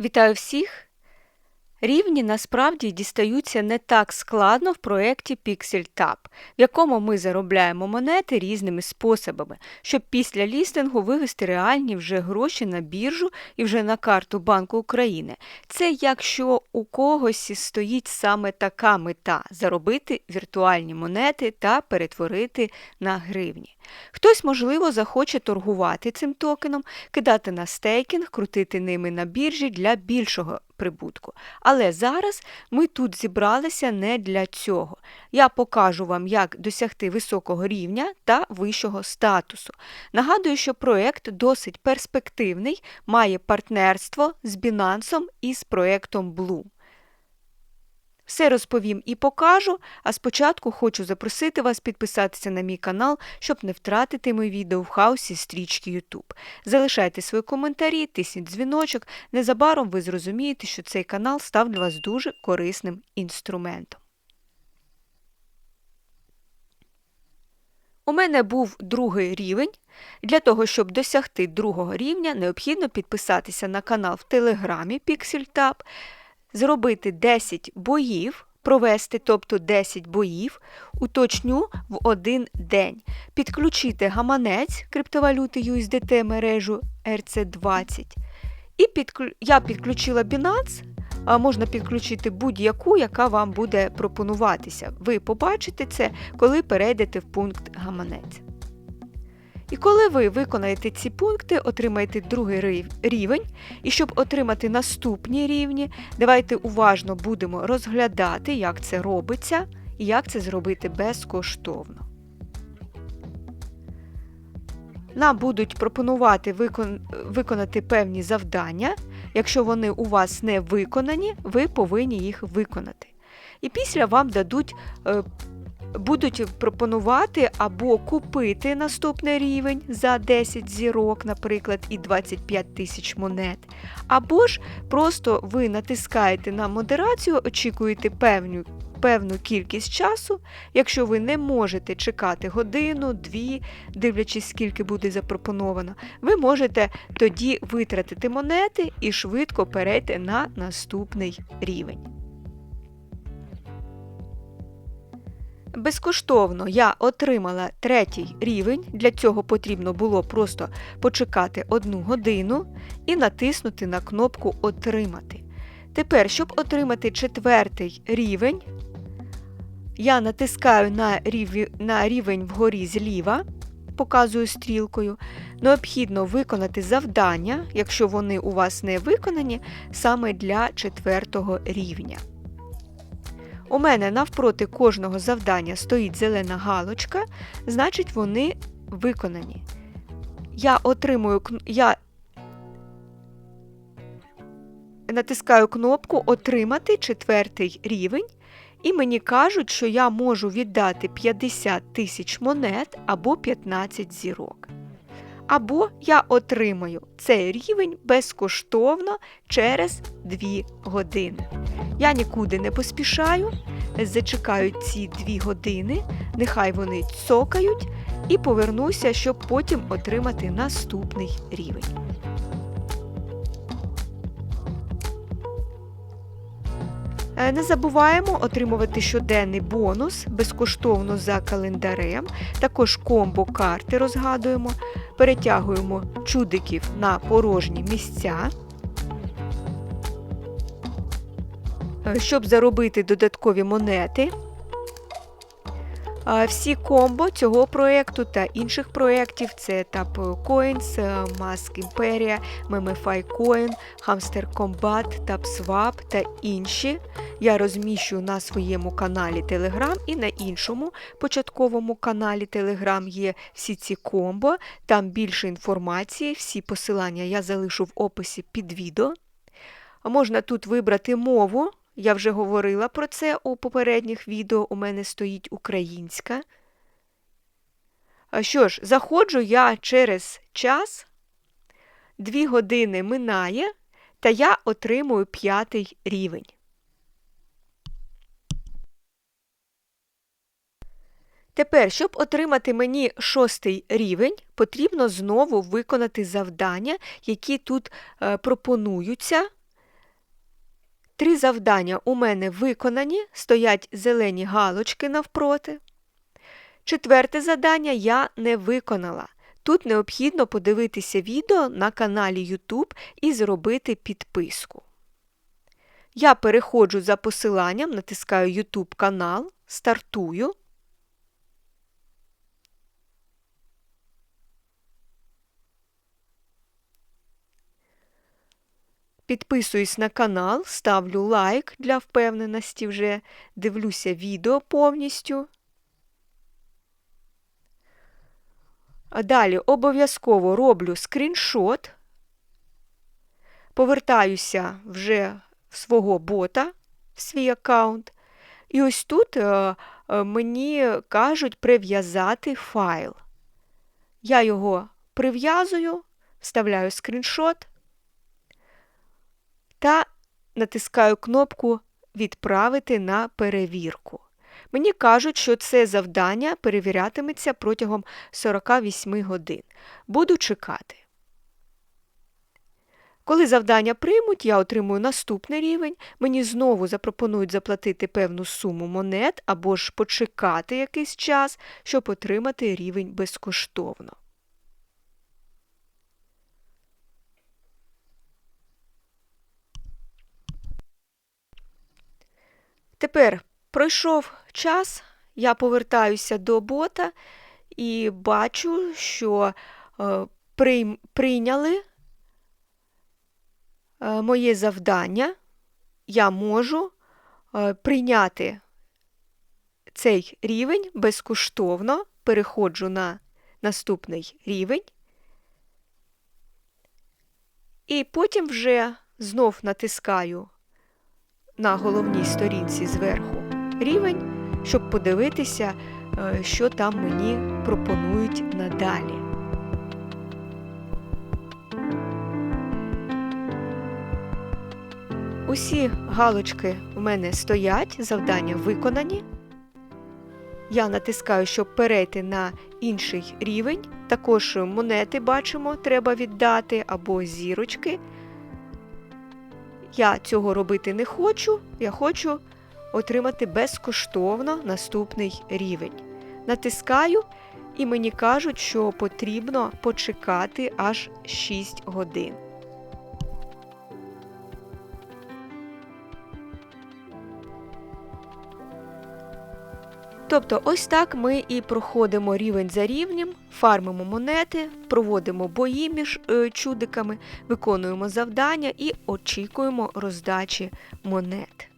Вітаю всіх! Рівні насправді дістаються не так складно в проєкті PixelTab, в якому ми заробляємо монети різними способами, щоб після лістингу вивести реальні вже гроші на біржу і вже на карту Банку України. Це якщо у когось стоїть саме така мета заробити віртуальні монети та перетворити на гривні. Хтось, можливо, захоче торгувати цим токеном, кидати на стейкінг, крутити ними на біржі для більшого прибутку. Але зараз ми тут зібралися не для цього. Я покажу вам, як досягти високого рівня та вищого статусу. Нагадую, що проєкт досить перспективний, має партнерство з Binance і з проєктом Bloom. Все розповім і покажу, а спочатку хочу запросити вас підписатися на мій канал, щоб не втратити мої відео в хаосі стрічки YouTube. Залишайте свої коментарі, тисніть дзвіночок. Незабаром ви зрозумієте, що цей канал став для вас дуже корисним інструментом. У мене був другий рівень. Для того, щоб досягти другого рівня, необхідно підписатися на канал в Телеграмі PixelTab, зробити 10 боїв, провести, тобто 10 боїв, уточню в один день, підключити гаманець криптовалюти USDT мережу RC20. І підклю... я підключила Binance, а можна підключити будь-яку, яка вам буде пропонуватися. Ви побачите це, коли перейдете в пункт гаманець. І коли ви виконаєте ці пункти, отримаєте другий рівень. І щоб отримати наступні рівні, давайте уважно будемо розглядати, як це робиться і як це зробити безкоштовно. Нам будуть пропонувати викон... виконати певні завдання. Якщо вони у вас не виконані, ви повинні їх виконати. І після вам дадуть е, будуть пропонувати або купити наступний рівень за 10 зірок, наприклад, і 25 тисяч монет, або ж просто ви натискаєте на модерацію, очікуєте певну певну кількість часу, якщо ви не можете чекати годину, дві, дивлячись, скільки буде запропоновано, ви можете тоді витратити монети і швидко перейти на наступний рівень. Безкоштовно я отримала третій рівень. Для цього потрібно було просто почекати одну годину і натиснути на кнопку Отримати. Тепер, щоб отримати четвертий рівень, я натискаю на рівень, на рівень вгорі зліва, показую стрілкою. Необхідно виконати завдання, якщо вони у вас не виконані, саме для четвертого рівня. У мене навпроти кожного завдання стоїть зелена галочка, значить, вони виконані. Я отримую я натискаю кнопку Отримати четвертий рівень, і мені кажуть, що я можу віддати 50 тисяч монет або 15 зірок. Або я отримаю цей рівень безкоштовно через 2 години. Я нікуди не поспішаю, зачекаю ці дві години, нехай вони цокають, і повернуся, щоб потім отримати наступний рівень. Е, не забуваємо отримувати щоденний бонус безкоштовно за календарем. Також комбо карти розгадуємо, перетягуємо чудиків на порожні місця. Е, щоб заробити додаткові монети. Всі комбо цього проєкту та інших проєктів це Tap Coins, Mask Imperia, Memify Coin, Hamster Combat, TapSwap та інші. Я розміщую на своєму каналі Telegram і на іншому початковому каналі Telegram є всі ці комбо, там більше інформації, всі посилання я залишу в описі під відео. Можна тут вибрати мову. Я вже говорила про це у попередніх відео, у мене стоїть українська. Що ж, заходжу я через час, дві години минає, та я отримую п'ятий рівень. Тепер, щоб отримати мені шостий рівень, потрібно знову виконати завдання, які тут е, пропонуються Три завдання у мене виконані, стоять зелені галочки навпроти. Четверте завдання я не виконала. Тут необхідно подивитися відео на каналі YouTube і зробити підписку. Я переходжу за посиланням, натискаю YouTube канал, стартую. Підписуюсь на канал, ставлю лайк для впевненості вже, дивлюся відео повністю. А Далі обов'язково роблю скріншот, повертаюся вже в свого бота, в свій аккаунт. І ось тут е, е, мені кажуть прив'язати файл. Я його прив'язую, вставляю скріншот та натискаю кнопку Відправити на перевірку. Мені кажуть, що це завдання перевірятиметься протягом 48 годин. Буду чекати. Коли завдання приймуть, я отримую наступний рівень, мені знову запропонують заплатити певну суму монет або ж почекати якийсь час, щоб отримати рівень безкоштовно. Тепер пройшов час, я повертаюся до бота і бачу, що е, прийняли е, моє завдання. Я можу е, прийняти цей рівень безкоштовно, переходжу на наступний рівень. І потім вже знов натискаю на головній сторінці зверху рівень, щоб подивитися, е, що там мені пропонують надалі. Усі галочки в мене стоять, завдання виконані. Я натискаю, щоб перейти на інший рівень. Також монети бачимо, треба віддати або зірочки. Я цього робити не хочу, я хочу отримати безкоштовно наступний рівень. Натискаю, і мені кажуть, що потрібно почекати аж 6 годин. Тобто, ось так ми і проходимо рівень за рівнем, фармимо монети, проводимо бої між е, чудиками, виконуємо завдання і очікуємо роздачі монет.